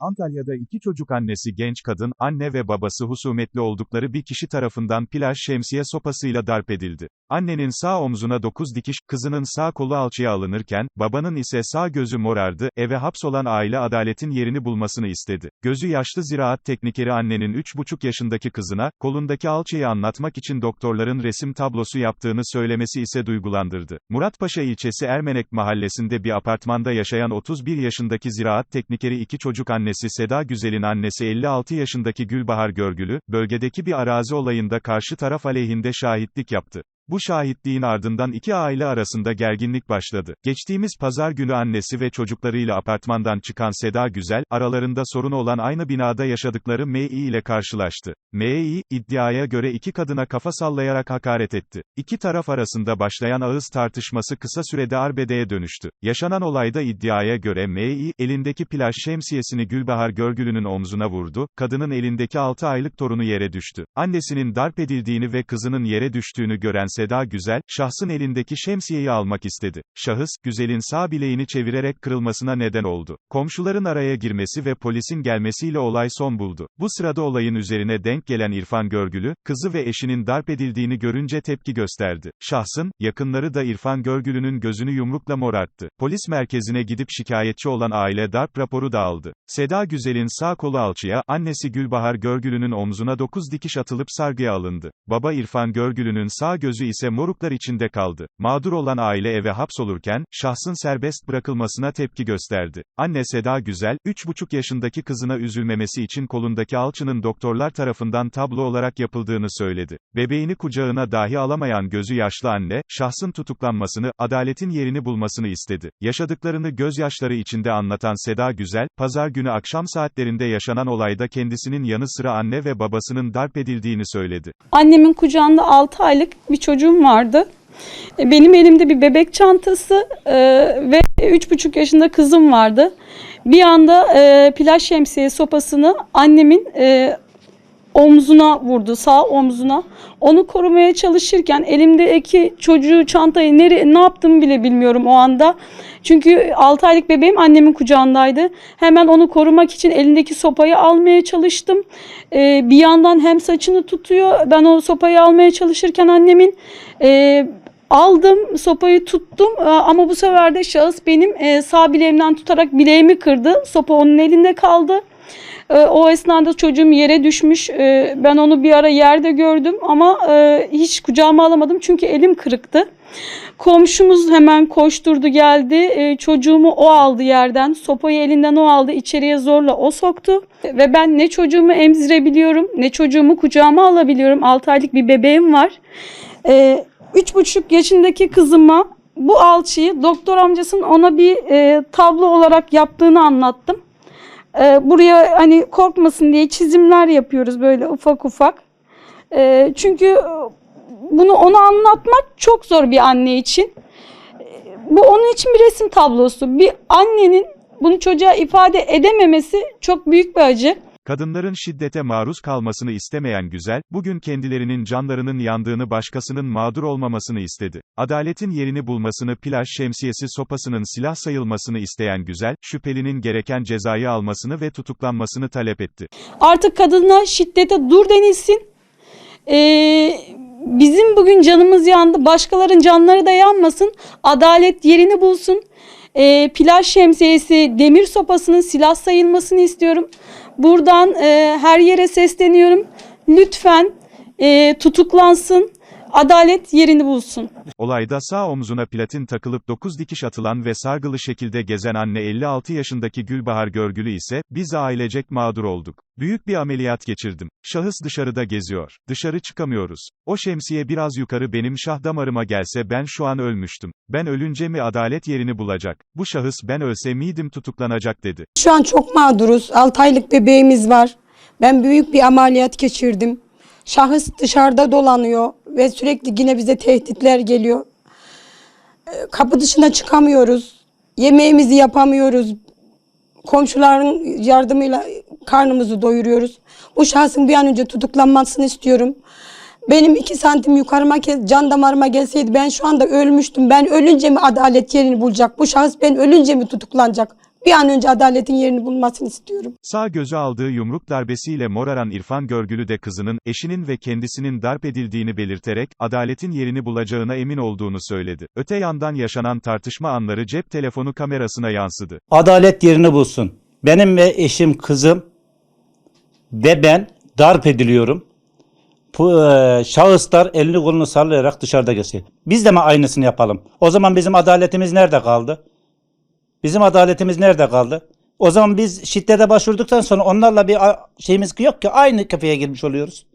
Antalya'da iki çocuk annesi genç kadın, anne ve babası husumetli oldukları bir kişi tarafından plaj şemsiye sopasıyla darp edildi. Annenin sağ omzuna 9 dikiş, kızının sağ kolu alçıya alınırken, babanın ise sağ gözü morardı, eve hapsolan aile adaletin yerini bulmasını istedi. Gözü yaşlı ziraat teknikeri annenin 3,5 yaşındaki kızına, kolundaki alçıyı anlatmak için doktorların resim tablosu yaptığını söylemesi ise duygulandırdı. Muratpaşa ilçesi Ermenek mahallesinde bir apartmanda yaşayan 31 yaşındaki ziraat teknikeri iki çocuk annesi Seda Güzel'in annesi 56 yaşındaki Gülbahar Görgülü, bölgedeki bir arazi olayında karşı taraf aleyhinde şahitlik yaptı. Bu şahitliğin ardından iki aile arasında gerginlik başladı. Geçtiğimiz pazar günü annesi ve çocuklarıyla apartmandan çıkan Seda Güzel, aralarında sorun olan aynı binada yaşadıkları M.İ ile karşılaştı. M.İ, iddiaya göre iki kadına kafa sallayarak hakaret etti. İki taraf arasında başlayan ağız tartışması kısa sürede arbedeye dönüştü. Yaşanan olayda iddiaya göre M.İ, elindeki plaj şemsiyesini Gülbahar Görgülü'nün omzuna vurdu, kadının elindeki 6 aylık torunu yere düştü. Annesinin darp edildiğini ve kızının yere düştüğünü gören Seda Güzel, şahsın elindeki şemsiyeyi almak istedi. Şahıs, Güzel'in sağ bileğini çevirerek kırılmasına neden oldu. Komşuların araya girmesi ve polisin gelmesiyle olay son buldu. Bu sırada olayın üzerine denk gelen İrfan Görgülü, kızı ve eşinin darp edildiğini görünce tepki gösterdi. Şahsın, yakınları da İrfan Görgülü'nün gözünü yumrukla morarttı. Polis merkezine gidip şikayetçi olan aile darp raporu da aldı. Seda Güzel'in sağ kolu alçıya, annesi Gülbahar Görgülü'nün omzuna 9 dikiş atılıp sargıya alındı. Baba İrfan Görgülü'nün sağ gözü ise moruklar içinde kaldı. Mağdur olan aile eve hapsolurken, şahsın serbest bırakılmasına tepki gösterdi. Anne Seda Güzel, 3,5 yaşındaki kızına üzülmemesi için kolundaki alçının doktorlar tarafından tablo olarak yapıldığını söyledi. Bebeğini kucağına dahi alamayan gözü yaşlı anne, şahsın tutuklanmasını, adaletin yerini bulmasını istedi. Yaşadıklarını gözyaşları içinde anlatan Seda Güzel, pazar günü akşam saatlerinde yaşanan olayda kendisinin yanı sıra anne ve babasının darp edildiğini söyledi. Annemin kucağında 6 aylık bir çocuğum vardı. E, Benim elimde bir bebek çantası e, ve 3,5 yaşında kızım vardı. Bir anda e, plaj şemsiye sopasını annemin e, omzuna vurdu, sağ omzuna. Onu korumaya çalışırken elimdeki çocuğu çantayı nereye ne yaptığımı bile bilmiyorum o anda. Çünkü 6 aylık bebeğim annemin kucağındaydı. Hemen onu korumak için elindeki sopayı almaya çalıştım. Ee, bir yandan hem saçını tutuyor. Ben o sopayı almaya çalışırken annemin e, aldım sopayı tuttum Ee, ama bu sefer de şahıs benim e, sağ bileğimden tutarak bileğimi kırdı. Sopa onun elinde kaldı. Ee, O esnada çocuğum yere düşmüş. Ee, Ben onu bir ara yerde gördüm ama e, hiç kucağıma alamadım çünkü elim kırıktı. Komşumuz hemen koşturdu geldi. Ee, Çocuğumu o aldı yerden. Sopayı elinden o aldı. içeriye zorla o soktu. Ve ben ne çocuğumu emzirebiliyorum ne çocuğumu kucağıma alabiliyorum. 6 aylık bir bebeğim var. Ee, Üç buçuk yaşındaki kızıma bu alçıyı doktor amcasının ona bir e, tablo olarak yaptığını anlattım. Ee, buraya hani korkmasın diye çizimler yapıyoruz böyle ufak ufak. Ee, çünkü bunu ona anlatmak çok zor bir anne için. Ee, Bu onun için bir resim tablosu. Bir annenin bunu çocuğa ifade edememesi çok büyük bir acı. Kadınların şiddete maruz kalmasını istemeyen Güzel, bugün kendilerinin canlarının yandığını başkasının mağdur olmamasını istedi. Adaletin yerini bulmasını plaj şemsiyesi sopasının silah sayılmasını isteyen Güzel, şüphelinin gereken cezayı almasını ve tutuklanmasını talep etti. Artık kadına şiddete dur denilsin. Ee, bizim bugün canımız yandı. Başkaların canları da yanmasın. Adalet yerini bulsun. Ee, plaj şemsiyesi demir sopasının silah sayılmasını istiyorum. Buradan e, her yere sesleniyorum. Lütfen e, tutuklansın. Adalet yerini bulsun. Olayda sağ omzuna platin takılıp 9 dikiş atılan ve sargılı şekilde gezen anne 56 yaşındaki Gülbahar Görgülü ise, biz ailecek mağdur olduk. Büyük bir ameliyat geçirdim. Şahıs dışarıda geziyor. Dışarı çıkamıyoruz. O şemsiye biraz yukarı benim şah damarıma gelse ben şu an ölmüştüm. Ben ölünce mi adalet yerini bulacak? Bu şahıs ben ölse miydim tutuklanacak dedi. Şu an çok mağduruz. 6 aylık bebeğimiz var. Ben büyük bir ameliyat geçirdim. Şahıs dışarıda dolanıyor ve sürekli yine bize tehditler geliyor. Ee, Kapı dışına çıkamıyoruz. Yemeğimizi yapamıyoruz. Komşuların yardımıyla karnımızı doyuruyoruz. Bu şahsın bir an önce tutuklanmasını istiyorum. Benim iki santim yukarıma can damarıma gelseydi ben şu anda ölmüştüm. Ben ölünce mi adalet yerini bulacak? Bu şahıs ben ölünce mi tutuklanacak? Bir an önce adaletin yerini bulmasını istiyorum. Sağ gözü aldığı yumruk darbesiyle moraran İrfan Görgülü de kızının, eşinin ve kendisinin darp edildiğini belirterek, adaletin yerini bulacağına emin olduğunu söyledi. Öte yandan yaşanan tartışma anları cep telefonu kamerasına yansıdı. adalet yerini bulsun. Benim ve eşim, kızım ve ben darp ediliyorum. Bu e, şahıslar elini kolunu sallayarak dışarıda geçiyor. Biz de mi aynısını yapalım? O zaman bizim adaletimiz nerede kaldı? Bizim adaletimiz nerede kaldı? O zaman biz şiddete başvurduktan sonra onlarla bir şeyimiz yok ki aynı kafeye girmiş oluyoruz.